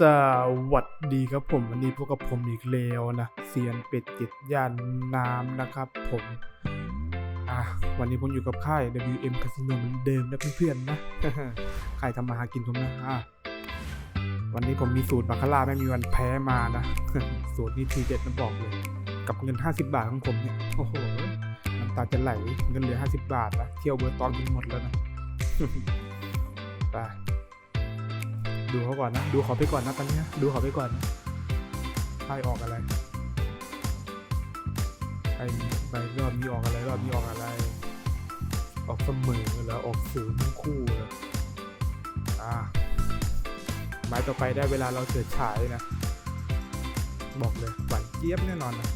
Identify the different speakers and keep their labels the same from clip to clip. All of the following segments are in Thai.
Speaker 1: สวัสดีครับผมวันนี้พวกกับผมอีกแล้วนะเซียนเป็ดติดย่านน้ำนะครับผมอะวันนี้ผมอยู่กับค่าย WM Casino เหมือนเดิมนะเพื่อนๆนะค่ายทำมาหากินผมนะอะวันนี้ผมมีสูตรบาคาร่าไม่มีวันแพ้มานะสูตรนี้ทีเด็ดนะบอกเลย กับเงิน 50 บาทของผมเนี่ยโอ้โหน้ำตาจะไหลเงินเหลือ 50 บาทนะเที่ยวเบอร์ตองกินหมดแล้วนะไป ดูเขาก่อนนะ ดูเขาไปก่อนนะตอนนี้ดูเขาไปก่อนไพ่ออกอะไรไอ้ไปรอบนี้ออกอะไรรอบนี้ออกอะไร ออกเสมอแล้วออกศูนย์ทั้งคู่เลยอ่าไม้ต่อไปได้เวลาเราเฉิดฉายนะ บอกเลยหวานเจี๊ยบแน่นอนนะ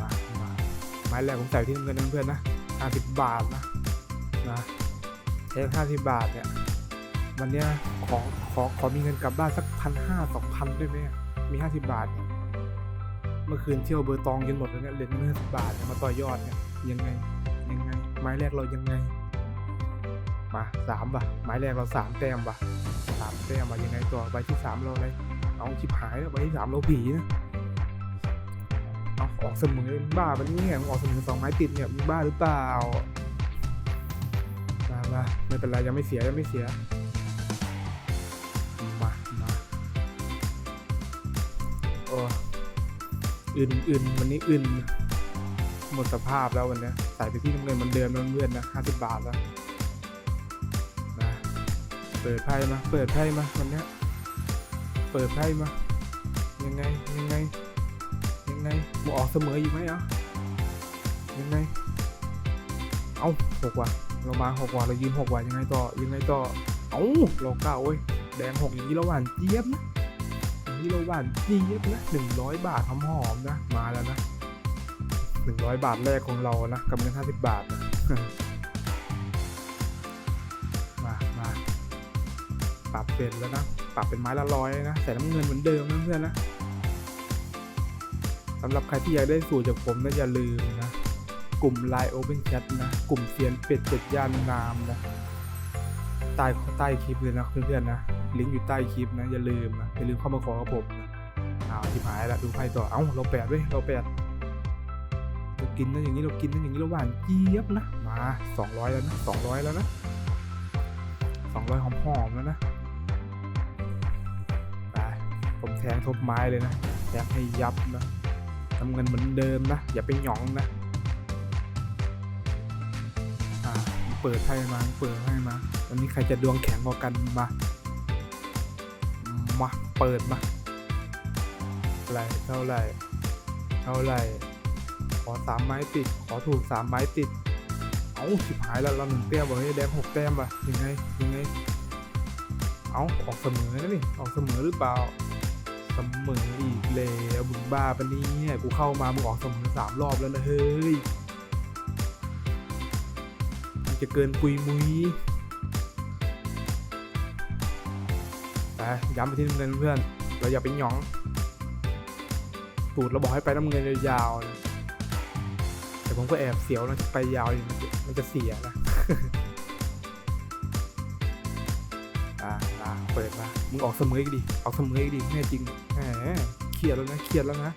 Speaker 1: มามาไม้แรกผมใส่ที่เงินนเพื่อนๆนะ50บาทนะนะเทค50บาทเนี่ย วันเนี้ยขอขอขอมีเงินกลับบ้านสักพันห้าสองพันได้ไหมมีห้าสิบาทเนี่ยเมื่อคืนเที่ยวเบอร์ตองจนหมดแล้วเนี่ยเหลือเงินห้าสิบาทเนี่ยมาต่อยอดเนี่ยยังไงยังไง ไม้แรกเรายังไง มาสามป่ะไม้แรกเราสามแต้มป่ะสามแต้มมายังไงต่อใบที่สามเราอะไรเอาชิบหายแล้วใบที่สามเราผีนะเอาออกเสมอมึงบ้าปะเนี่ยมึงออกเสมอสองไม้ติดเนี่ยมึงบ้าหรือเปล่ามามาไม่เป็นไรยังไม่เสียยังไม่เสีย มามาโอ้อื่นอื่นวันนี้อื่นหมดสภาพแล้ววันนี้ใส่ไปที่น้ำเงินมันเดิมเพื่อนนะห้าสิบบาทแล้วนะเปิดไพ่มา เปิดไพ่มาวันนี้เปิดไพ่มา ยังไงยังไง ยังไงหมออกเสมออีกไหมอะยังไง เอ้าหกว่ะเรามาหกว่ะเรายืนหกว่ะยังไงต่อยังไงต่อเอ้าเราเก้าเว้ย แดงหกอย่างนี้เราหวานเจี๊ยบนะอย่างนี้เราหวานเจี๊ยบนะหนึ่งร้อยบาทหอมๆนะ มาแล้วนะหนึ่งร้อยบาทแรกของเรานะกับเงินห้าสิบบาทนะมามาปรับเป็นแล้วนะปรับเป็นไม้ละร้อยนะใส่น้ำเงินเหมือนเดิมนเพื่อนๆนะสำหรับใครที่อยากได้สูตรจากผมนะอย่าลืมนะกลุ่ม Line Open Chat นะ กลุ่มเซียนเป็ดเป็ดย่านน้ำนะใต้ใต้คลิปเลยนะเพื่อนๆนะ ลิงก์อยู่ใต้คลิปนะ อย่าลืมนะ อย่าลืมเข้ามาขอกับผมนะอ้าวที่หายละดูไพ่ต่อ เอ้า เราแปดเว้ย เราแปดเรากินนะอย่างนี้ เรากินนะอย่างนี้เราหวานเจี๊ยบนะ มาสองร้อยแล้วนะสองร้อยแล้วนะสองร้อยหอมๆแล้วนะ ไป ผมแทงทบไม้เลยนะ แทงให้ยับนะทำเงินเหมือนเดิมนะ อย่าไปหยองนะอ่าเปิดไพ่มา เปิดไพ่มา วันนี้ใครจะดวงแข็งกว่ากันมา มาเปิดมาอะไรเท่าไรเท่าไรขอสามไม้ติด ขอถูกสามไม้ติด เอาสิบหายแล้วเราหนึ่งแต้มบอกให้แดงหกแต้มป่ะยังไงยังไง เอาออกเสมอนะนี่ออกเสมอหรือเปล่า เสมออีกแล้วมึงบ้าปะเนี่ยกูเข้ามามึงออกเสมอสามรอบแล้วนะเฮ้ยมันจะเกินปุยมุย ไปย้ำไปที่น้ำเงินเพื่อน เราอย่าไปหยองสูตรเราบอกให้ไปน้ำเงินยาวๆนะแต่ผมก็แอบเสียวนะไปยาวอยู่มันจะมันจะเสียนะอ่าอ่าเปิดมามึงออกเสมออีกดิออกเสมออีกดิแน่จริงแหมเครียดแล้วนะเครียดแล้วนะ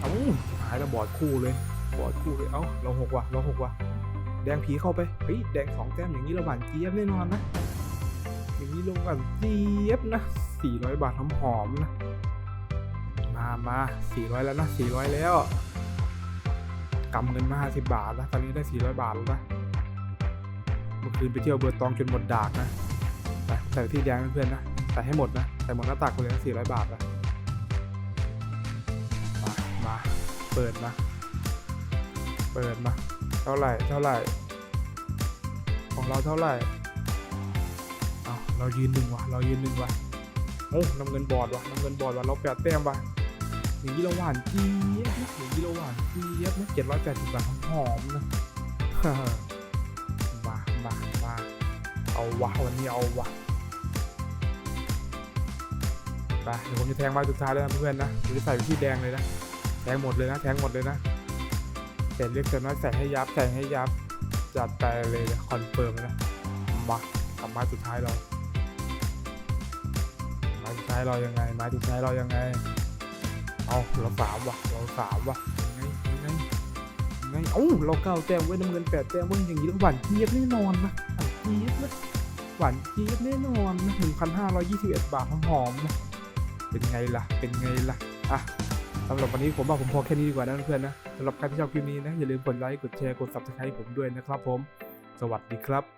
Speaker 1: เอ้าหายแล้วบอดคู่เลยบอดคู่เลยเอ้าเราหกว่ะเราหกว่ะแดงผีเข้าไปเฮ้ยแดงสองแต้มอย่างนี้เราหวานเจี๊ยบแน่นอนนะ อย่างนี้ลงกันเจี๊ยบนะ 400 บาทหอมๆนะ มามา400 แล้วนะ 400 แล้วกำเงินมา 50 บาทแล้วตอนนี้ได้ 400 บาทแล้วนะเมื่อคืนไปเที่ยวเบอร์ตองจนหมดดากนะไปใส่ที่แดงเพื่อนๆนะใส่ให้หมดนะใส่หมดหน้าตักเลยนะ400 บาทนะมามาเปิดมาเปิดมาเท่าไหร่เท่าไหร่ ของเราเท่าไหร่ เรายืนหนึ่งว่ะเรายืนหนึ่งว่ะโอ้น้ำเงินบอดว่ะน้ำเงินบอดว่ะเราแปดแต้มว่ะอย่างนี้เราหวานเจี๊ยบนะอย่างนี้เราหวานเจี๊ยบนะเจ็ดร้อยแปดสิบบาทหอมนะมามามาเอาวะวันนี้เอาวะไปเดี๋ยวผมจะแทงไม้สุดท้ายแล้วนะเพื่อนนะผมจะใส่ไปที่แดงเลยนะแทงหมดเลยนะแทงหมดเลยนะเสร็จเรียกเสร็จน้อยใส่ให้ยับใส่ให้ยับจัดไปเลยคอนเฟิร์มนะมากับม้สุดท้ายเรา ม้สุดท้ายเรายังไงไม้สุดท้ายเรายังไง เอาเราสามว่ะเราสามว่ะยังไงยังไงยังไงเอ้าเราเก้าแต้มเว้ยน้ำเงินแปดแต้มเว้ยอย่างนี้ต้องหวานเจี๊ยบแน่นอนนะหวานเจี๊ยบนะหวานเจี๊ยบแน่นอนนะหนึ่งพันห้าร้อยยี่สิบเอ็ดบาทหอมนะเป็นไงล่ะ เป็นไงล่ะ อะสำหรับวันนี้ผมว่าผมพอแค่นี้ดีกว่านะเพื่อนนะสำหรับใครที่ชอบคลิปนี้นะอย่าลืมกดไลค์ กดแชร์ กด subscribe ผมด้วยนะครับผม สวัสดีครับ